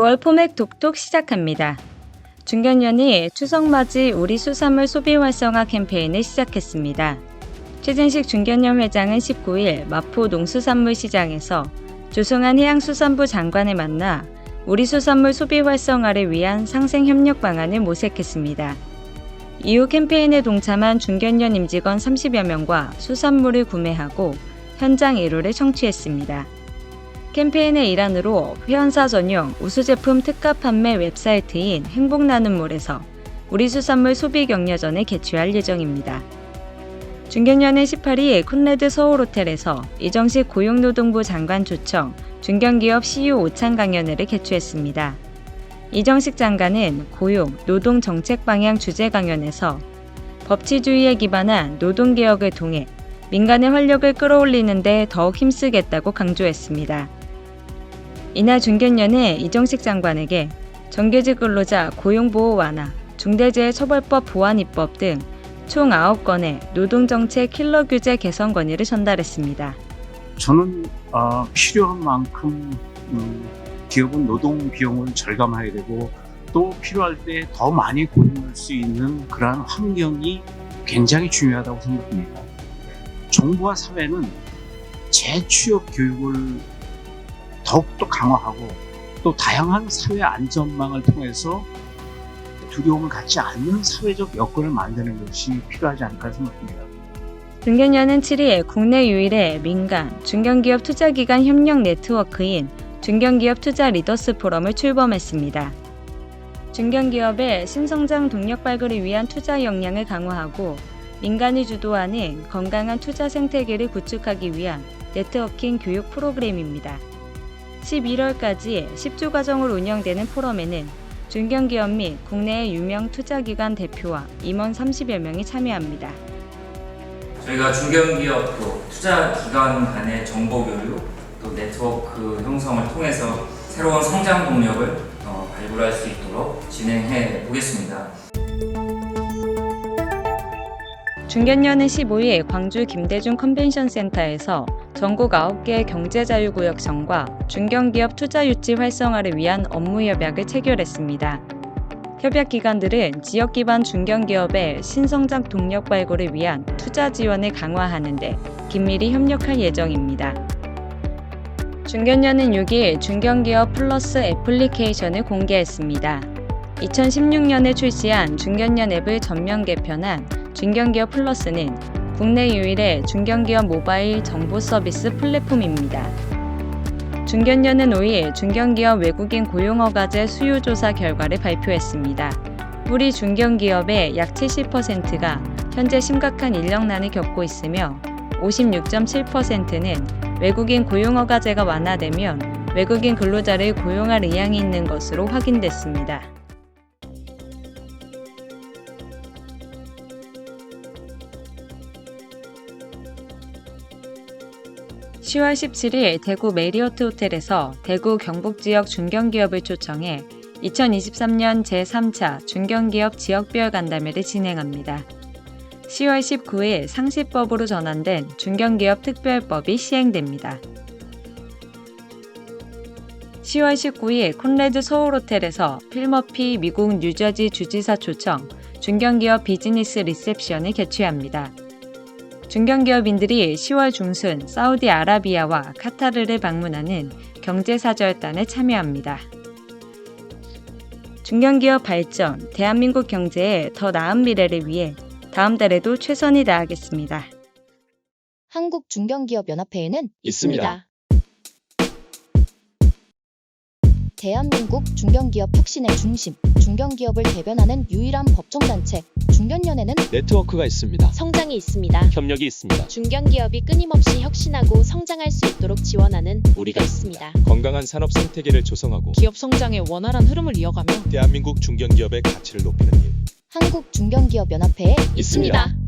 구월 포맥 독톡 시작합니다. 중견년이 추석맞이 우리 수산물 소비 활성화 캠페인을 시작했습니다. 최진식 중견년 회장은 19일 마포 농수산물 시장에서 조성한 해양수산부 장관을 만나 우리 수산물 소비 활성화를 위한 상생 협력 방안을 모색했습니다. 이후 캠페인에 동참한 중견년 임직원 30여 명과 수산물을 구매하고 현장 일호를 청취했습니다. 캠페인의 일환으로 회원사 전용 우수 제품 특가 판매 웹사이트인 행복나눔몰에서 우리 수산물 소비 격려전을 개최할 예정입니다. 중견년은 18일 콘레드 서울호텔에서 이정식 고용노동부 장관 초청 중견기업 CU 오찬 강연회를 개최했습니다. 이정식 장관은 고용, 노동 정책 방향 주제 강연에서 법치주의에 기반한 노동개혁을 통해 민간의 활력을 끌어올리는데 더욱 힘쓰겠다고 강조했습니다. 이날 중견년은 이정식 장관에게 정규직 근로자 고용보호 완화, 중대재해처벌법 보완 입법 등 총 9건의 노동정책 킬러 규제 개선 건의를 전달했습니다. 저는 어, 필요한 만큼 음, 기업은 노동 비용을 절감해야 되고 또 필요할 때 더 많이 고용할 수 있는 그러한 환경이 굉장히 중요하다고 생각합니다. 정부와 사회는 재취업 교육을 더욱더 강화하고 또 다양한 사회 안전망을 통해서 두려움을 갖지 않는 사회적 여건을 만드는 것이 필요하지 않을까 생각합니다. 중견년은 7일 국내 유일의 민간 중견기업 투자기관 협력 네트워크인 중견기업 투자 리더스 포럼을 출범했습니다. 중견기업의 신성장 동력 발굴을 위한 투자 역량을 강화하고 민간이 주도하는 건강한 투자 생태계를 구축하기 위한 네트워킹 교육 프로그램입니다. 11월까지 10주 과정으로 운영되는 포럼에는 중견기업 및 국내의 유명 투자기관 대표와 임원 30여 명이 참여합니다. 저희가 중견기업 또 투자기관 간의 정보 교육 또 네트워크 형성을 통해서 새로운 성장 동력을 어, 발굴할 수 있도록 진행해 보겠습니다. 중견년은 15일 광주 김대중 컨벤션 센터에서 전국 9개 경제자유구역청과 중견기업 투자 유치 활성화를 위한 업무 협약을 체결했습니다. 협약 기관들은 지역 기반 중견기업의 신성장 동력 발굴을 위한 투자 지원을 강화하는 데 긴밀히 협력할 예정입니다. 중견년은 6일 중견기업 플러스 애플리케이션을 공개했습니다. 2016년에 출시한 중견년 앱을 전면 개편한 중견기업 플러스는 국내 유일의 중견기업 모바일 정보 서비스 플랫폼입니다. 중견년은 5일 중견기업 외국인 고용허가제 수요조사 결과를 발표했습니다. 우리 중견기업의 약 70%가 현재 심각한 인력난을 겪고 있으며 56.7%는 외국인 고용허가제가 완화되면 외국인 근로자를 고용할 의향이 있는 것으로 확인됐습니다. 10월 17일 대구 메리어트 호텔에서 대구 경북 지역 중견기업을 초청해 2023년 제3차 중견기업 지역별 간담회를 진행합니다. 10월 19일 상시법으로 전환된 중견기업 특별법이 시행됩니다. 10월 19일 콘레드 서울호텔에서 필머피 미국 뉴저지 주지사 초청 중견기업 비즈니스 리셉션을 개최합니다. 중견기업인들이 10월 중순 사우디아라비아와 카타르를 방문하는 경제사절단에 참여합니다. 중견기업 발전, 대한민국 경제의 더 나은 미래를 위해 다음 달에도 최선을 다하겠습니다. 한국중견기업연합회에는 있습니다. 대한민국 중견기업 혁신의 중심, 중견기업을 대변하는 유일한 법정단체, 중견연회는 네트워크가 있습니다. 성장이 있습니다. 협력이 있습니다. 중견기업이 끊임없이 혁신하고 성장할 수 있도록 지원하는 우리가 있습니다. 건강한 산업 생태계를 조성하고 기업 성장의 원활한 흐름을 이어가며 대한민국 중견기업의 가치를 높이는 일 한국중견기업연합회에 있습니다.